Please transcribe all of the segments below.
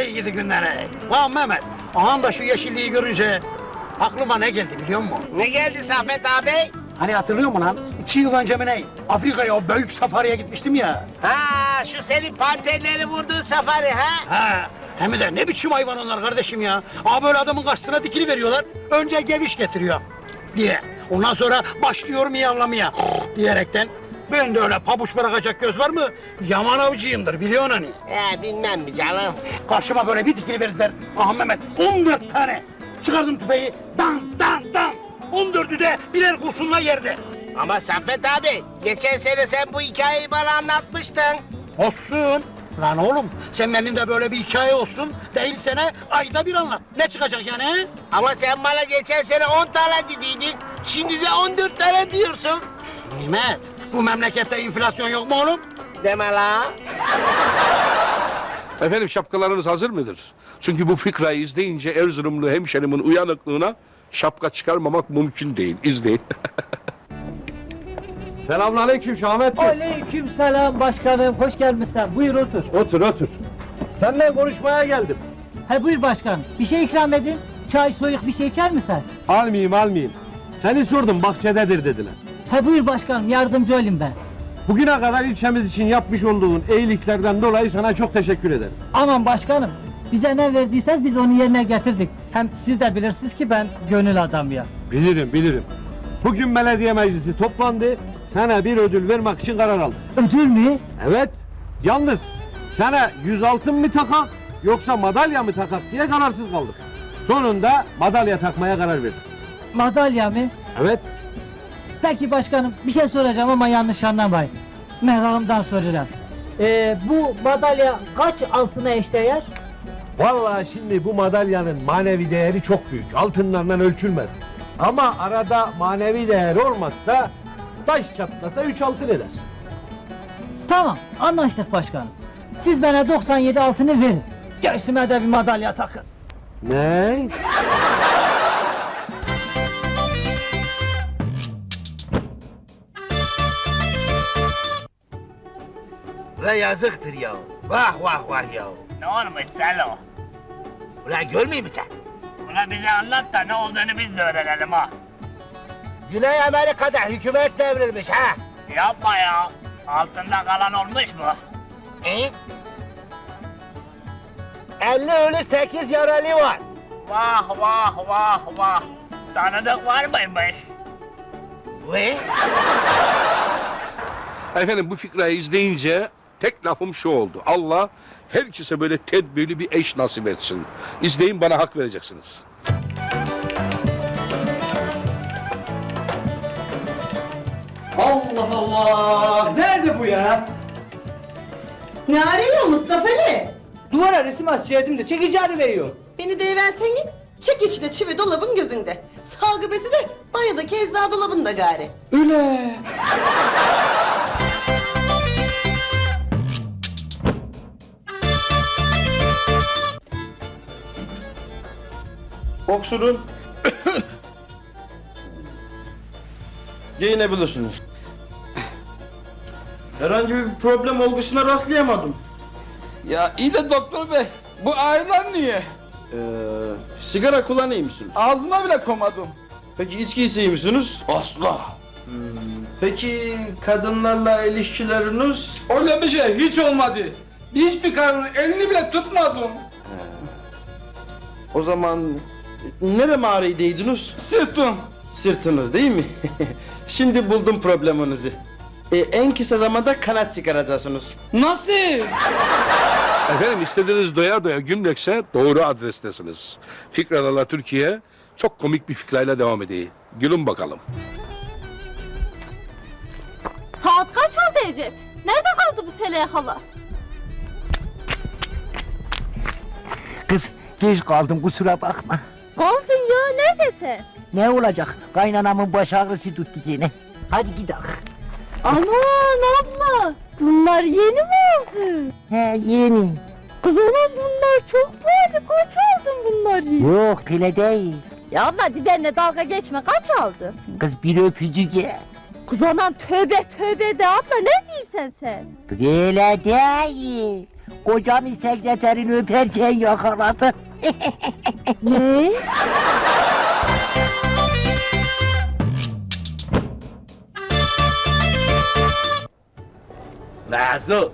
Ey gidi günlere. Lan Mehmet, ağam da şu yeşilliği görünce aklıma ne geldi biliyor musun? Ne geldi Saffet abi? Hani hatırlıyor musun lan? İki yıl önce mi ne? Afrika'ya o büyük safariye gitmiştim ya. Ha şu senin panterleri vurduğun safari ha? Ha, hem de ne biçim hayvan onlar kardeşim ya. Aa böyle adamın karşısına dikili veriyorlar. Önce geviş getiriyor diye. Ondan sonra başlıyor miyavlamaya diyerekten. Ben de öyle pabuç bırakacak göz var mı? Yaman avcıyımdır biliyorsun hani. He bilmem mi canım. Karşıma böyle bir dikili verdiler. Aha Mehmet 14 tane. Çıkardım tüfeği. Dan dan dan. 14'ü de birer kurşunla yerde. Ama Saffet abi geçen sene sen bu hikayeyi bana anlatmıştın. Olsun. Lan oğlum senin elinde böyle bir hikaye olsun. Değilse ne ayda bir anlat. Ne çıkacak yani he? Ama sen bana geçen sene 10 tane dediydin. Şimdi de 14 tane diyorsun. Nimet bu memlekette enflasyon yok mu oğlum? Deme la. Efendim şapkalarınız hazır mıdır? Çünkü bu fikrayı izleyince Erzurumlu hemşerimin uyanıklığına şapka çıkarmamak mümkün değil. İzleyin. Selamünaleyküm Şahmet Bey. Aleyküm selam başkanım. Hoş gelmişsin. Buyur otur. Otur otur. Seninle konuşmaya geldim. He buyur başkan. Bir şey ikram edin. Çay soyuk bir şey içer misin? Almayayım almayayım. Seni sordum bahçededir dediler. He buyur başkanım. Yardımcı olayım ben. Bugüne kadar ilçemiz için yapmış olduğun iyiliklerden dolayı sana çok teşekkür ederim. Aman başkanım. Bize ne verdiyseniz biz onu yerine getirdik. Hem siz de bilirsiniz ki ben gönül adamıyım. Bilirim bilirim. Bugün belediye meclisi toplandı. Sana bir ödül vermek için karar aldı. Ödül mü? Evet. Yalnız sana yüz altın mı takak yoksa madalya mı takak diye kararsız kaldık. Sonunda madalya takmaya karar verdik. Madalya mı? Evet. Peki başkanım bir şey soracağım ama yanlış anlamayın. Merakımdan soruyorum. Ee, bu madalya kaç altına eşdeğer? Vallahi şimdi bu madalyanın manevi değeri çok büyük. Altınlarla ölçülmez. Ama arada manevi değer olmazsa taş çatlasa üç altın eder. Tamam anlaştık başkanım. Siz bana 97 altını verin. Göğsüme de bir madalya takın. Ne? Ulan yazıktır ya. Vah vah vah ya. Ne olmuş Selo? Ulan görmüyor musun sen? Ulan bize anlat da ne olduğunu biz de öğrenelim ha. Güney Amerika'da hükümet devrilmiş ha. Yapma ya. Altında kalan olmuş mu? E? 50 ölü 8 yaralı var. Vah vah vah vah. Tanıdık var mıymış? Ve Efendim bu fikrayı izleyince tek lafım şu oldu. Allah herkese böyle tedbirli bir eş nasip etsin. İzleyin bana hak vereceksiniz. Allah Allah! Nerede bu ya? Ne arıyor Mustafa Ali? Duvara resim asyacaktım da çekicari veriyor. Beni deyiversene. Çek içine çivi dolabın gözünde. Salgı bezi de banyodaki eczacı dolabında gari. Öyle. Oksurun giyinebilirsiniz. Herhangi bir problem olgusuna rastlayamadım. Ya iyi de doktor bey, bu ağrıdan niye? Ee, sigara kullanıyor musunuz? Ağzıma bile komadım. Peki içki içiyor musunuz? Asla. Peki kadınlarla ilişkileriniz? Öyle bir şey hiç olmadı. Hiçbir karının elini bile tutmadım. O zaman nere ağrıydınız? Sırtım. Sırtınız değil mi? Şimdi buldum probleminizi. Ee, en kısa zamanda kanat çıkaracaksınız. Nasıl? Efendim istediğiniz doya doya gülmekse doğru adrestesiniz. Fikralarla Türkiye çok komik bir fikrayla devam edeyim. Gülün bakalım. Saat kaç oldu Ece? Nerede kaldı bu Seleha hala? Kız geç kaldım kusura bakma. Kaldın ya neredesin? Ne olacak? Kaynanamın baş ağrısı tuttu yine. Hadi gidelim. Aman abla bunlar yeni mi oldu? He yeni. Kız ulan bunlar çok pahalı kaç aldın bunları? Yok öyle değil. Ya abla hadi benimle dalga geçme kaç aldın? Kız bir öpücük ye. Kız anam tövbe tövbe de abla ne diyorsun sen? Kız öyle değil. Kocamın sekreterini öperken yakaladı. Ne? Nazo.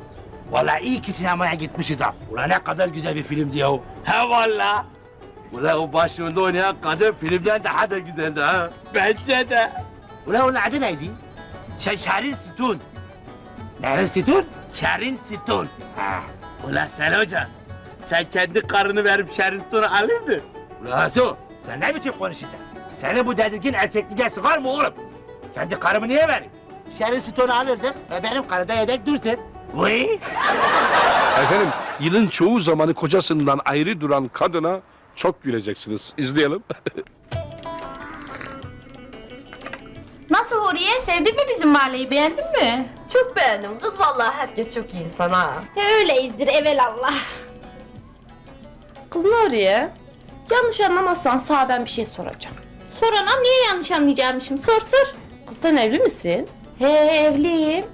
Valla iyi ki sinemaya gitmişiz ha. Ulan ne kadar güzel bir filmdi ya. He valla. Ulan o başrolde oynayan kadın filmden daha da güzeldi ha. Bence de. Ulan onun adı neydi? Şerin Situn. Nerin Situn? Şerin Siton. Ha. Ulan sen hoca. Sen kendi karını verip Şerin Siton'u alırdın. Ulan Nazo, sen ne biçim konuşuyorsun? Senin bu dedirgin erkekliğe sıkar mı oğlum? Kendi karımı niye vereyim? Şerin Situn'u alırdım, e benim karıda yedek dursun. Vay. Efendim yılın çoğu zamanı kocasından ayrı duran kadına çok güleceksiniz. İzleyelim. Nasıl Huriye? Sevdin mi bizim mahalleyi? Beğendin mi? Çok beğendim kız vallahi herkes çok iyi insan ha. Ya öyleyizdir evelallah. Kız Nuriye, yanlış anlamazsan sana ben bir şey soracağım. Sor anam niye yanlış anlayacakmışım? Sor sor. Kız sen evli misin? He evliyim.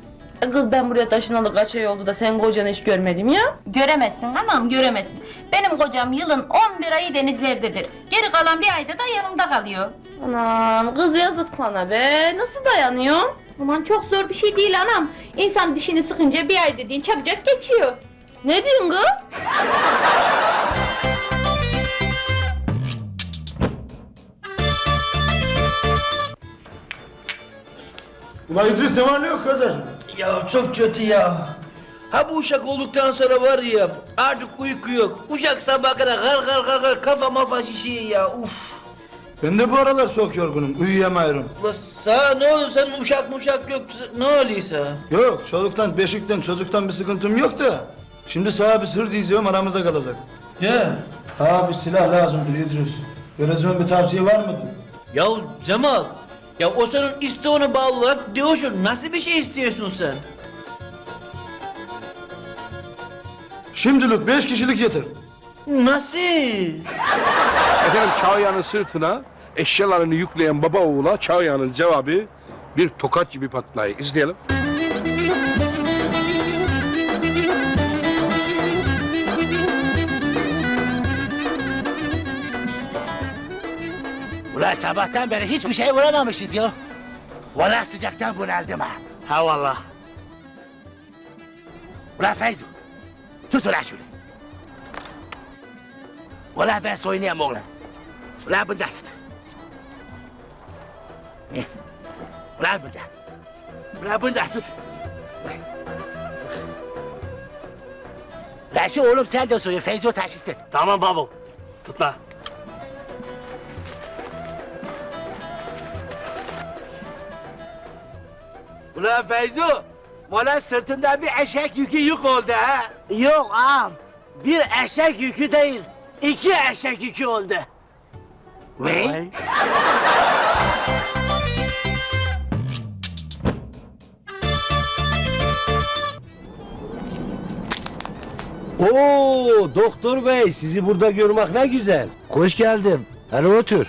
E Kız ben buraya taşınalı kaç ay oldu da sen kocanı hiç görmedim ya. Göremezsin anam göremezsin. Benim kocam yılın 11 ayı denizlerdedir. Geri kalan bir ayda da yanımda kalıyor. Anam kız yazık sana be. Nasıl dayanıyorsun? Aman çok zor bir şey değil anam. İnsan dişini sıkınca bir ay dediğin çabucak geçiyor. Ne diyorsun kız? Ulan İdris ne var ne yok kardeşim? Ya çok kötü ya. Ha bu uşak olduktan sonra var ya artık uyku yok. Uşak sabah kadar kar kar kar kar kafa mafa şişiyor ya uf. Ben de bu aralar çok yorgunum, uyuyamıyorum. Ula sana ne olur senin uşak muşak yok ne oluyorsa? Yok, çoluktan, beşikten, çocuktan bir sıkıntım yok da. Şimdi sana bir sır diyeceğim aramızda kalacak. Ya Ha bir silah lazımdır İdris. Vereceğin bir tavsiye var mıdır? ya Cemal ya o senin isteğine bağlı olarak diyorsun nasıl bir şey istiyorsun sen? Şimdilik beş kişilik yeter. Nasıl? Efendim Çağlayan'ın sırtına eşyalarını yükleyen baba oğula Çağlayan'ın cevabı bir tokat gibi patlayı. İzleyelim. Ulan sabahtan beri hiçbir şey vuramamışız ya. Valla sıcaktan bunaldım ha. Ha valla. Ulan Feyzo, tut ulan şunu. Ulan ben soyunayım oğlum. Ulan bundan tut. Eh. Ulan bundan. Ulan bundan tut. Ulan şu oğlum sen de soyun, Feyzo taşısın. Tamam babo. Tut la. Ulan Feyzo, valla sırtında bir eşek yükü yük oldu ha. Yok ağam bir eşek yükü değil iki eşek yükü oldu. Vay. Oo doktor bey sizi burada görmek ne güzel. Hoş geldin. Hadi otur.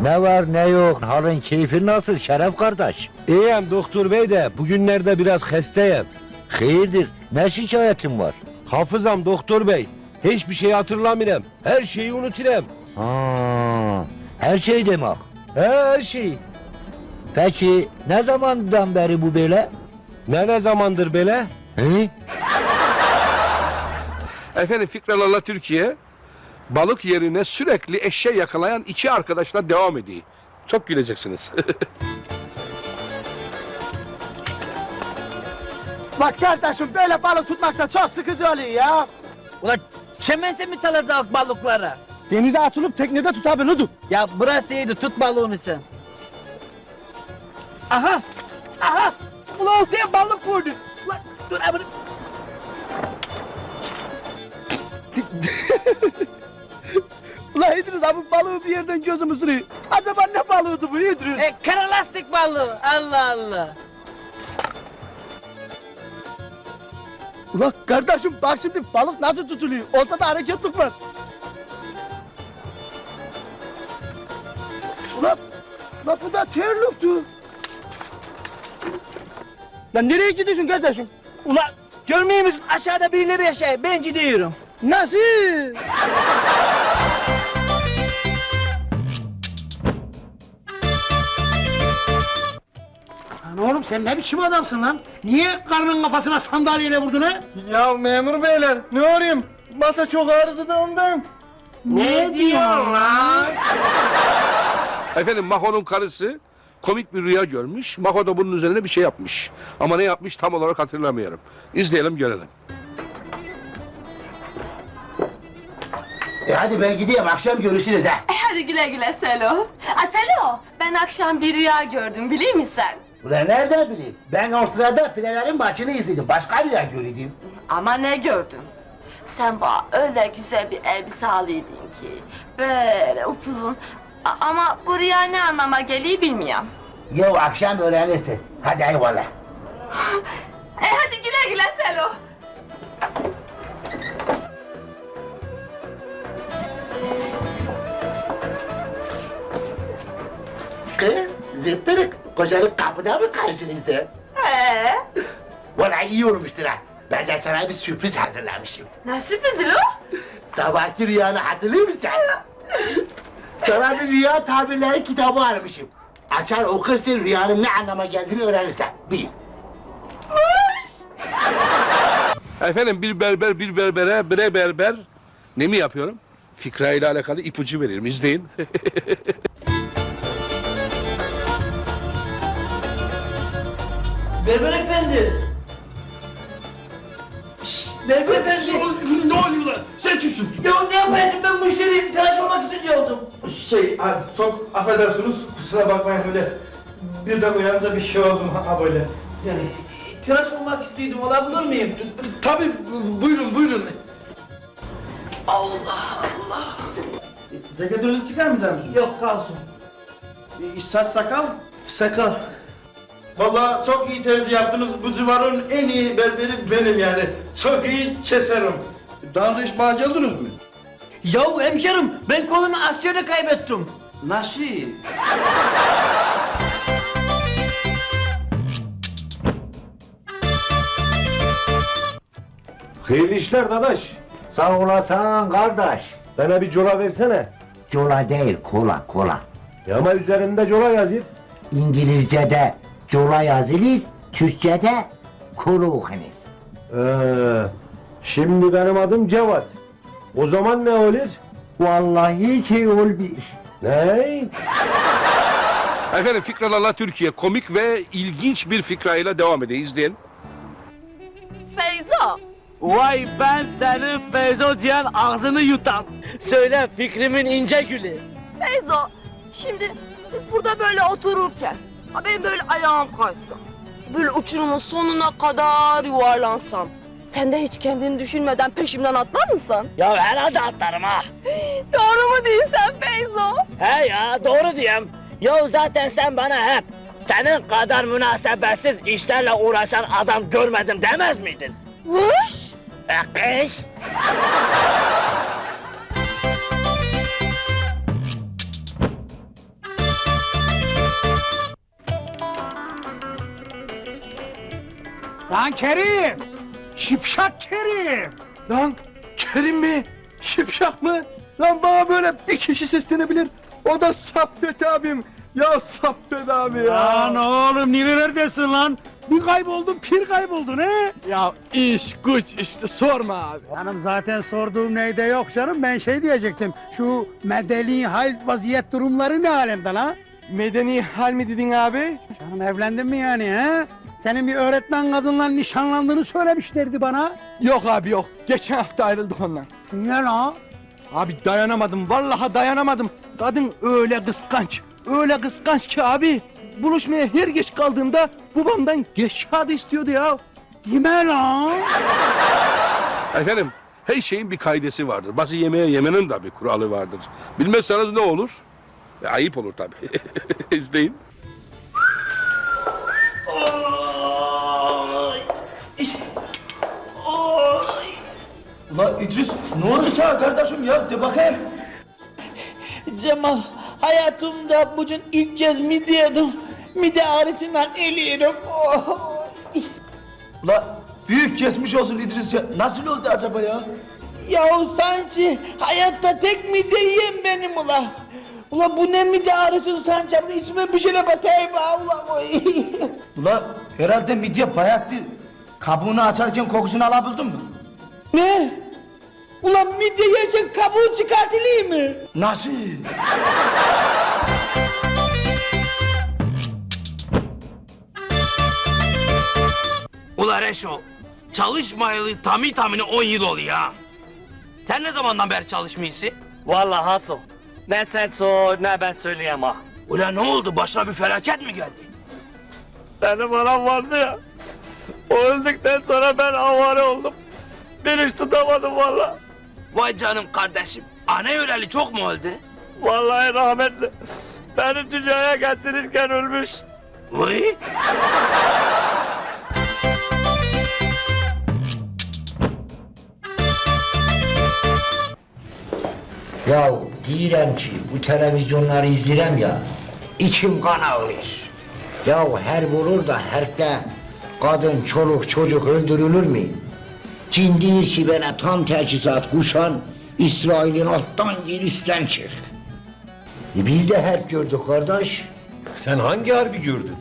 Ne var ne yok. Halın keyfin nasıl Şeref kardeş? İyiyim doktor bey de bugünlerde biraz hastayım. Hayırdır? Ne şikayetin var? Hafızam doktor bey. Hiçbir şey hatırlamıyorum. Her şeyi unuturum. Ha, her şey demek. Her şey. Peki ne zamandan beri bu böyle? Ne ne zamandır böyle? He? Efendim Fikralarla Türkiye balık yerine sürekli eşeği yakalayan iki arkadaşla devam ediyor. Çok güleceksiniz. Bak kardeşim böyle balık tutmakta çok sıkıcı oluyor ya. Ulan çemense mi çalacak balıkları? Denize atılıp teknede tutabilirdim. Ya burası iyiydi tut balığını sen. Aha! Aha! Ulan ortaya balık vurdu. Ulan dur abi. Ulan İdris abi balığı bir yerden gözüm ısırıyor. Acaba ne balığıydı bu İdris? E, kara lastik balığı. Allah Allah. Ulan kardeşim bak şimdi balık nasıl tutuluyor? Ortada hareketlik var. Ulan, ulan bu da terlikti. Lan nereye gidiyorsun kardeşim? Ulan Görmüyor musun aşağıda birileri yaşıyor. Ben gidiyorum. Nasıl? Lan oğlum sen ne biçim adamsın lan? Niye karının kafasına sandalyeyle vurdun ha? Ya memur beyler ne olayım? Masa çok ağrıdı da ondan. Ne diyorsun lan? Efendim Maho'nun karısı komik bir rüya görmüş. Maho da bunun üzerine bir şey yapmış. Ama ne yapmış tam olarak hatırlamıyorum. İzleyelim görelim. E hadi ben gideyim akşam görüşürüz ha. E hadi güle güle Selo. A Selo, ben akşam bir rüya gördüm biliyor musun sen? Ulan nereden bileyim? Ben o sırada filelerin maçını izledim. Başka bir yer göreydim. Ama ne gördün? Sen bana öyle güzel bir elbise alıyordun ki. Böyle upuzun. A- ama bu rüya ne anlama geliyor bilmiyorum. Ya akşam öğrenirsin. Hadi eyvallah. E hadi güle güle Selo. Kız, zıttırık. Kocanın kapıda mı karşınızda? Ee, Vallahi iyi olmuştur ha. Ben de sana bir sürpriz hazırlamışım. ne sürprizi lo? Sabahki rüyanı hatırlıyor musun? Sana bir rüya tabirleri kitabı almışım. Açar okursun rüyanın ne anlama geldiğini öğrenirsen. Bil. Efendim bir berber bir berbere bire berber ne mi yapıyorum? Fikra ile alakalı ipucu veririm. İzleyin. Berber efendi. Berber efendi. Ne oluyor lan? Sen kimsin? Ya ne yapıyorsun ben müşteriyim. Tıraş olmak için geldim. Şey, ha, çok affedersiniz. Kusura bakmayın öyle. Birden uyanınca bir şey oldum ha böyle. Yani Tıraş olmak istiyordum. Olabilir miyim? tabii buyurun buyurun. Allah Allah. Ceketinizi çıkar mısınız? Yok kalsın. E, saç sakal? Sakal. Vallahi çok iyi tercih yaptınız. Bu civarın en iyi berberi benim yani. Çok iyi keserim. Daha önce hiç bağcı oldunuz mu? Yahu hemşerim ben kolumu askerde kaybettim. Nasıl? Hayırlı işler dadaş. Sağ olasın kardeş. Bana bir cola versene. Cola değil, kola, kola. Ya ama üzerinde cola yazıyor. İngilizce'de cola yazılır, Türkçe'de kola okunur. Ee, şimdi benim adım Cevat. O zaman ne olur? Vallahi şey olmuş. Ne? Efendim Fikralarla Türkiye komik ve ilginç bir fikrayla devam ediyor. İzleyin. Feyzo. Vay ben senin Feyzo diyen ağzını yutan. Söyle fikrimin ince gülü. Feyzo, şimdi biz burada böyle otururken, ha benim böyle ayağım kaysa, böyle uçurumun sonuna kadar yuvarlansam, sen de hiç kendini düşünmeden peşimden atlar mısın? Ya herhalde atlarım ha. Doğru mu değilsen Feyzo? He ya doğru diyeyim. Ya zaten sen bana hep senin kadar münasebetsiz işlerle uğraşan adam görmedim demez miydin? Vış! E. Lan Kerim! Şipşak Kerim! Lan Kerim mi? Şipşak mı? Lan bana böyle bir kişi seslenebilir. O da Saffet abim. Ya Saffet abi ya. Lan oğlum nerelerdesin lan? Bir kayboldun, pir kayboldun he? Ya iş güç işte sorma abi. Canım zaten sorduğum neyde yok canım. Ben şey diyecektim. Şu medeni hal vaziyet durumları ne alemde lan? Medeni hal mi dedin abi? Canım evlendin mi yani he? Senin bir öğretmen kadınla nişanlandığını söylemişlerdi bana. Yok abi yok. Geçen hafta ayrıldık ondan. Niye lan? Abi dayanamadım. Vallahi dayanamadım. Kadın öyle kıskanç. Öyle kıskanç ki abi. Buluşmaya her geç kaldığımda babamdan geç kağıdı istiyordu ya. Kime lan? Efendim her şeyin bir kaidesi vardır. Bazı yemeğe yemenin de bir kuralı vardır. Bilmezseniz ne olur? E, ayıp olur tabii. İzleyin. Ulan İdris ne oldu sana kardeşim ya de bakayım. Cemal hayatımda bugün ilk kez mide yedim. Mide ağrısından ölüyorum. Oh. Ulan Büyük geçmiş olsun İdris ya. Nasıl oldu acaba ya? Ya sanki hayatta tek midye yiyen benim ula. Ula bu ne midye ağrıtın sanki abla içime bir şeyle batayım ha ula. Ula herhalde midye bayattı. Kabuğunu açarken kokusunu alabildin mi? ne? Ulan midye yerken kabuğu çıkartılıyor mı? Nasıl? Ula Reşo, çalışmayalı tamı tamına 10 yıl oluyor ha. Sen ne zamandan beri çalışmıyorsun? Vallahi Haso. Ne sen sor ne ben söyleyeyim ha. Ula ne oldu? Başına bir felaket mi geldi? Benim anam vardı ya. O öldükten sonra ben avare oldum. Bir iş tutamadım vallahi. Vay canım kardeşim. Ana öleli çok mu oldu? Vallahi rahmetli. Beni dünyaya getirirken ölmüş. Vay. Ya diyorum ki bu televizyonları izleyem ya içim kan ağlıyor. Ya her bulur da herfte kadın, çoluk, çocuk öldürülür mü? Cin değil ki bana tam teçhizat kuşan İsrail'in alttan gir üstten çık. E biz de hep gördük kardeş. Sen hangi harbi gördün?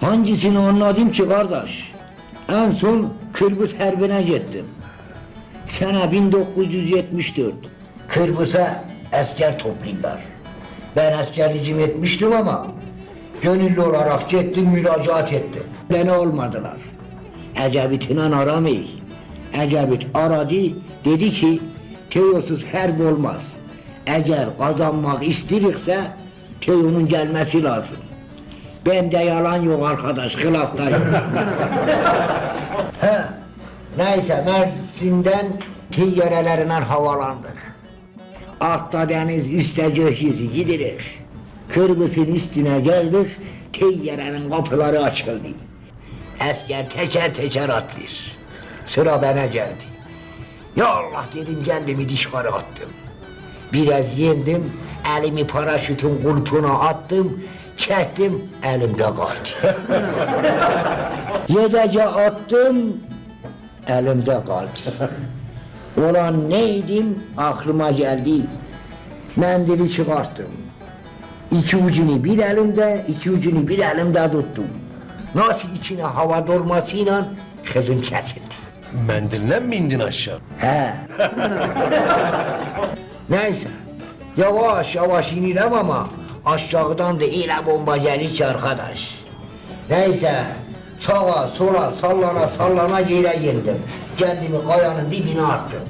Hangisini anladım ki kardeş? En son Kıbrıs Harbi'ne gittim. Sene 1974. Kıbrıs'a asker toplayırlar. Ben askerlicim etmiştim ama gönüllü olarak gittim müracaat ettim. Beni olmadılar. Ecevit'le aramayı. Ecevit aradı dedi ki Teosuz harp olmaz. Eğer kazanmak istiyorsa Teo'nun gelmesi lazım. Bende yalan yok arkadaş, kılaftayım. He, neyse Mersin'den tiyyarelerine havalandık. Altta deniz, üstte gökyüzü gidirik. Kırbısın üstüne geldik, tiyyarenin kapıları açıldı. Asker teker teker atlıyor. Sıra bana geldi. Ya Allah dedim kendimi dışarı attım. Biraz yendim, elimi paraşütün kulpuna attım, çektim, elimde kaldı. Yedece attım, elimde kaldı. Ulan neydim, aklıma geldi. Mendili çıkarttım. İki ucunu bir elimde, iki ucunu bir elimde tuttum. Nasıl içine hava dolmasıyla kızım kesildi. Mendille mi indin aşağı? He. Neyse. Yavaş yavaş inirem ama aşağıdan da ile bomba gelir arkadaş. Neyse. Sağa sola sallana sallana yere yendim. Kendimi kayanın dibine attım.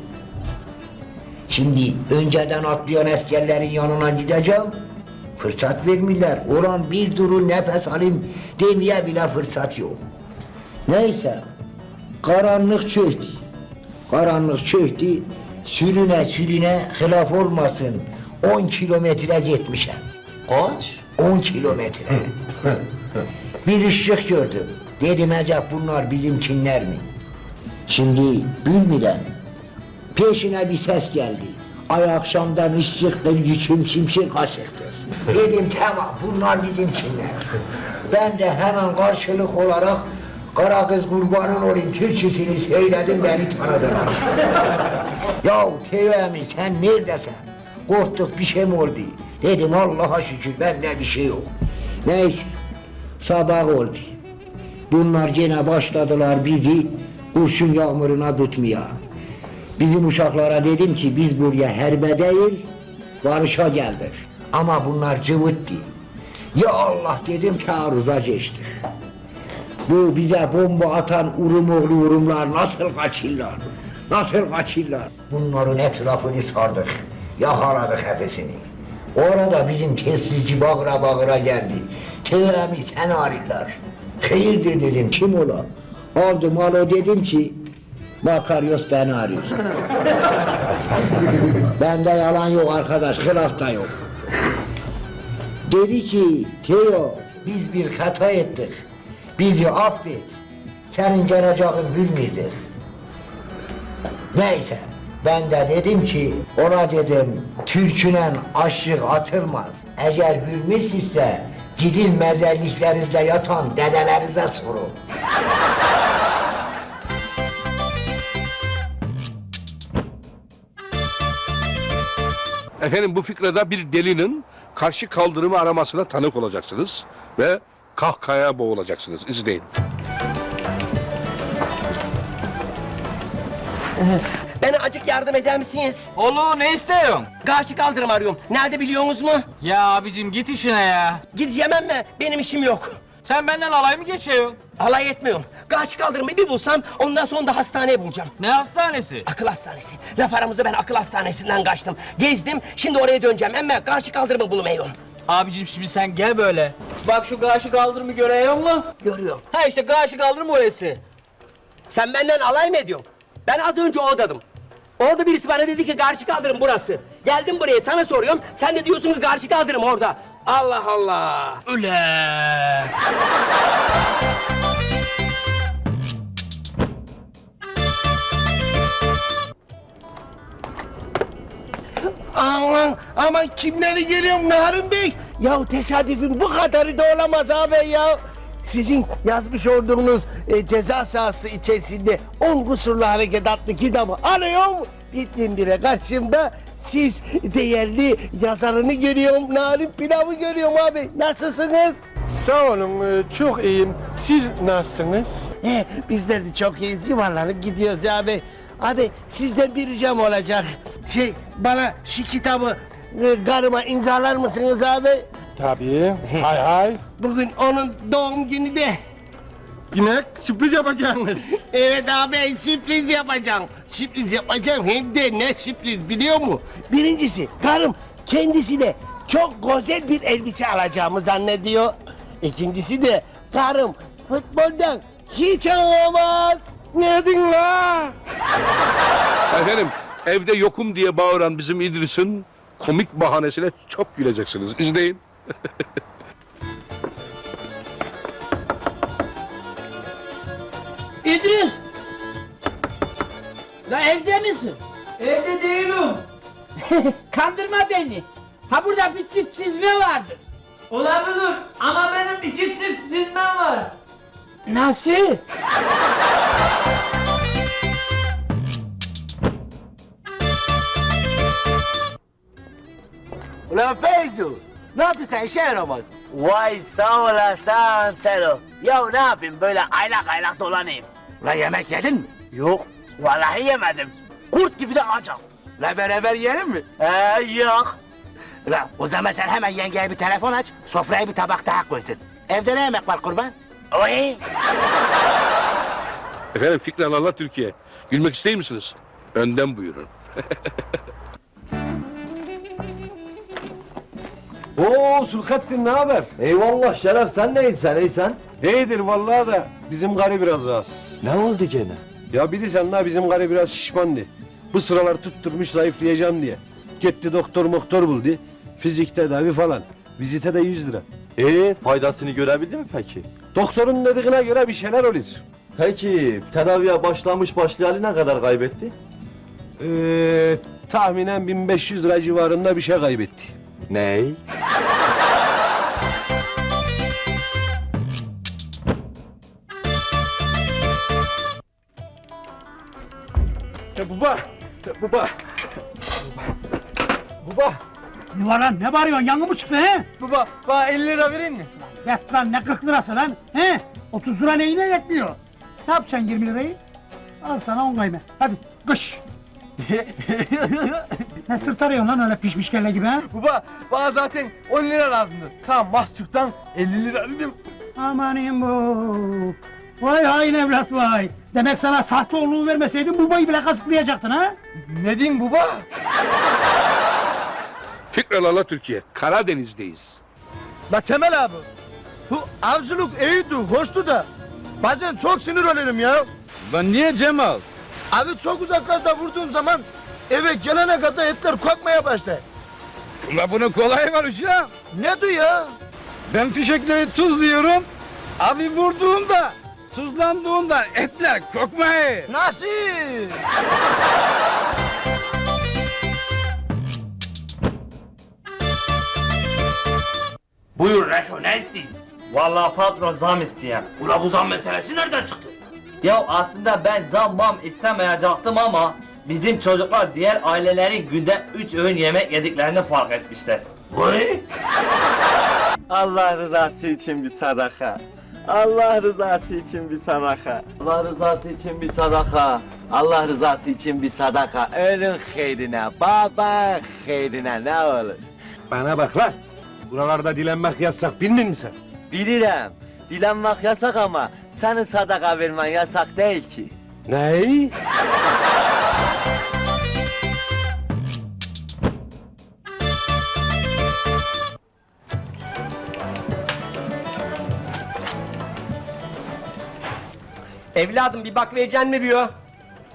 Şimdi önceden atlayan askerlerin yanına gideceğim. Fırsat vermirler. Ulan bir durun nefes alayım demeye bile fırsat yok. Neyse. Karanlık çöktü. Karanlık çöktü. Sürüne sürüne hilaf olmasın. 10 kilometre gitmişim. Kaç? 10 kilometre. bir ışık gördüm. Dedim acaba bunlar bizimkinler mi? Şimdi bilmirem. Peşine bir ses geldi. Ay akşamdan ışıktır, yüküm şimşek kaşıktır. Dedim tamam bunlar bizimkinler. Ben de hemen karşılık olarak Kara kız kurbanın olayım türküsünü söyledim beni tanıdılar. ya Teo emmi sen neredesin? Korktuk bir şey mi oldu? Dedim Allah'a şükür bende bir şey yok. Neyse sabah oldu. Bunlar gene başladılar bizi kurşun yağmuruna tutmaya. Bizim uşaklara dedim ki biz buraya herbe değil barışa geldik. Ama bunlar cıvıttı. Ya Allah dedim taarruza geçtik. Bu bize bomba atan Urumoğlu Urumlar nasıl kaçırlar? Nasıl kaçırlar? Bunların etrafını sardık. Yakaladık hepsini. Orada bizim kesizci bağıra bağıra geldi. Teyemi sen arıyorlar. Hayırdır dedim kim ola? Aldım alo dedim ki Makaryos beni arıyor. Bende yalan yok arkadaş, hilaf da yok. Dedi ki Teo biz bir hata ettik. Bizi affet. Senin cenacağın Hülmir'dir. Neyse. Ben de dedim ki ona dedim türkünen aşık atılmaz. Eğer Hülmir sizse gidin mezarlıklarınızda yatan dedelerinize sorun. Efendim bu fikrada bir delinin karşı kaldırımı aramasına tanık olacaksınız ve kahkahaya boğulacaksınız. İzleyin. Bana acık yardım eder misiniz? Oğlum ne istiyorsun? Karşı kaldırım arıyorum. Nerede biliyorsunuz mu? Ya abicim git işine ya. Gideceğim ama benim işim yok. Sen benden alay mı geçiyorsun? Alay etmiyorum. Karşı kaldırımı bir bulsam ondan sonra da hastaneye bulacağım. Ne hastanesi? Akıl hastanesi. Laf aramızda ben akıl hastanesinden kaçtım. Gezdim şimdi oraya döneceğim ama karşı kaldırımı bulmuyorum. Abicim şimdi sen gel böyle. Bak şu karşı kaldırımı görüyor musun? Görüyorum. Ha işte karşı kaldırım orası. Sen benden alay mı ediyorsun? Ben az önce oradadım. Orada birisi bana dedi ki karşı kaldırım burası. Geldim buraya sana soruyorum. Sen de diyorsun ki karşı kaldırım orada. Allah Allah. Üle. Aman aman kimleri görüyorum Narin Bey? Ya tesadüfün bu kadarı da olamaz abi ya. Sizin yazmış olduğunuz e, ceza sahası içerisinde 10 kusurlu hareket adlı kitabı alıyorum. Birdenbire karşımda siz değerli yazarını görüyorum. Narin Pilav'ı görüyorum abi. Nasılsınız? Sağ olun e, çok iyiyim. Siz nasılsınız? He, bizler de çok iyiyiz. Yuvarlanıp gidiyoruz abi. Abi sizden bir ricam olacak. Şey bana şu kitabı e, karıma imzalar mısınız abi? Tabii. hay hay. Bugün onun doğum günü de. Demek sürpriz yapacaksınız. Evet abi sürpriz yapacağım. Sürpriz yapacağım hem de ne sürpriz biliyor musun? Birincisi karım kendisi de çok güzel bir elbise alacağımı zannediyor. İkincisi de karım futboldan hiç anlamaz. Ne diyorsun la? Efendim evde yokum diye bağıran bizim İdris'in komik bahanesine çok güleceksiniz. İzleyin. İdris! La evde misin? Evde değilim. Kandırma beni. Ha burada bir çift çizme vardı. Olabilir ama benim iki çift çizmem var. Nasıl? Ulan Feyzo, ne yapıyorsun işe yaramaz? Vay sağ olasın Selo. Ya ne yapayım böyle aylak aylak dolanayım. Ulan yemek yedin mi? Yok vallahi yemedim. Kurt gibi de acam. La beraber yiyelim mi? Ee yok. Ulan o zaman sen hemen yengeye bir telefon aç, sofraya bir tabak daha koysun. Evde ne yemek var kurban? Oy. Efendim Fikralarla Türkiye. Gülmek ister misiniz? Önden buyurun. Oo Sulkattin ne haber? Eyvallah Şeref sen neyin sen iyisen? İyidir vallahi da bizim karı biraz az. Ne oldu gene? Ya bilirsen la bizim karı biraz şişmandı. Bu sıralar tutturmuş zayıflayacağım diye. Gitti doktor moktor buldu. Fizik tedavi falan. Vizite de 100 lira. Ee, faydasını görebildi mi peki? Doktorun dediğine göre bir şeyler olur. Peki, tedaviye başlamış başlayalı ne kadar kaybetti? Ee, tahminen 1500 lira civarında bir şey kaybetti. Ney? Ya baba. Baba, Ne var lan ne bağırıyorsun yangın mı çıktı he? Baba bana 50 lira vereyim mi? Yat lan ne 40 lirası lan he? 30 lira neyine yetmiyor? Ne yapacaksın 20 lirayı? Al sana 10 kayme hadi kış. ne sırt arıyorsun lan öyle pişmiş kelle gibi ha? Baba bana zaten 10 lira lazımdı. Sana mahçuptan 50 lira dedim. Amanim bu. Vay hain evlat vay. Demek sana sahte oğlunu vermeseydim bulmayı bile kazıklayacaktın ha? Ne diyeyim baba? Fikralarla Türkiye. Karadeniz'deyiz. la Temel abi. Bu avcılık iyiydi, hoştu da. Bazen çok sinir olurum ya. Lan niye Cemal? Abi çok uzaklarda vurduğum zaman eve gelene kadar etler kokmaya başlar. Ula bunun kolay var ya. Ne diyor ya? Ben fişekleri tuzluyorum. Abi vurduğunda, tuzlandığında etler kokmayı. Nasıl? Buyur Reşo ne istiyorsun? Vallahi patron zam isteyen. Ula bu zam meselesi nereden çıktı? Ya aslında ben zam mam istemeyecektim ama bizim çocuklar diğer ailelerin günde 3 öğün yemek yediklerini fark etmişler. Vay! Allah rızası için bir sadaka. Allah rızası için bir sadaka. Allah rızası için bir sadaka. Allah rızası için bir sadaka. Ölün hayrine, baba hayrine ne olur. Bana bak lan. Buralarda dilenmek yasak bilmiyor musun sen? Bilirim. Dilenmek yasak ama senin sadaka vermen yasak değil ki. Ney? Evladım bir bak vereceksin mi diyor.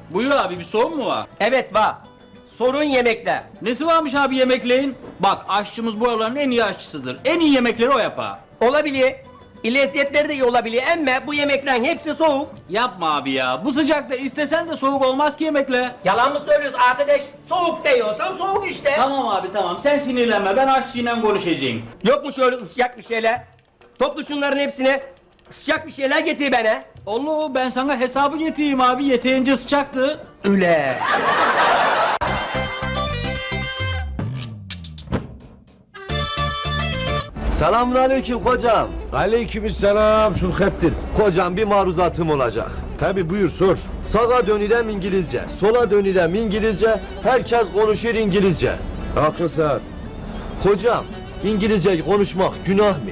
Buyur abi bir sorun mu var? Evet var. Sorun yemekte. Nesi varmış abi yemeklerin? Bak aşçımız bu araların en iyi aşçısıdır. En iyi yemekleri o yapar. Olabilir. Lezzetleri de iyi olabilir ama bu yemeklerin hepsi soğuk. Yapma abi ya. Bu sıcakta istesen de soğuk olmaz ki yemekle. Yalan mı söylüyorsun arkadaş? Soğuk diyorsan soğuk işte. Tamam abi tamam sen sinirlenme ben aşçıyla konuşacağım. Yok mu şöyle sıcak bir şeyler? Toplu şunların hepsini. Sıcak bir şeyler getir bana. Olur ben sana hesabı getireyim abi yeterince sıcaktı. Öyle. Selamun aleyküm kocam. Aleykümselam Şulhettin. Kocam bir maruzatım olacak. Tabi buyur sor. Sağa dönülen İngilizce, sola dönülen İngilizce, herkes konuşur İngilizce. Haklısın. Hocam, İngilizce konuşmak günah mı?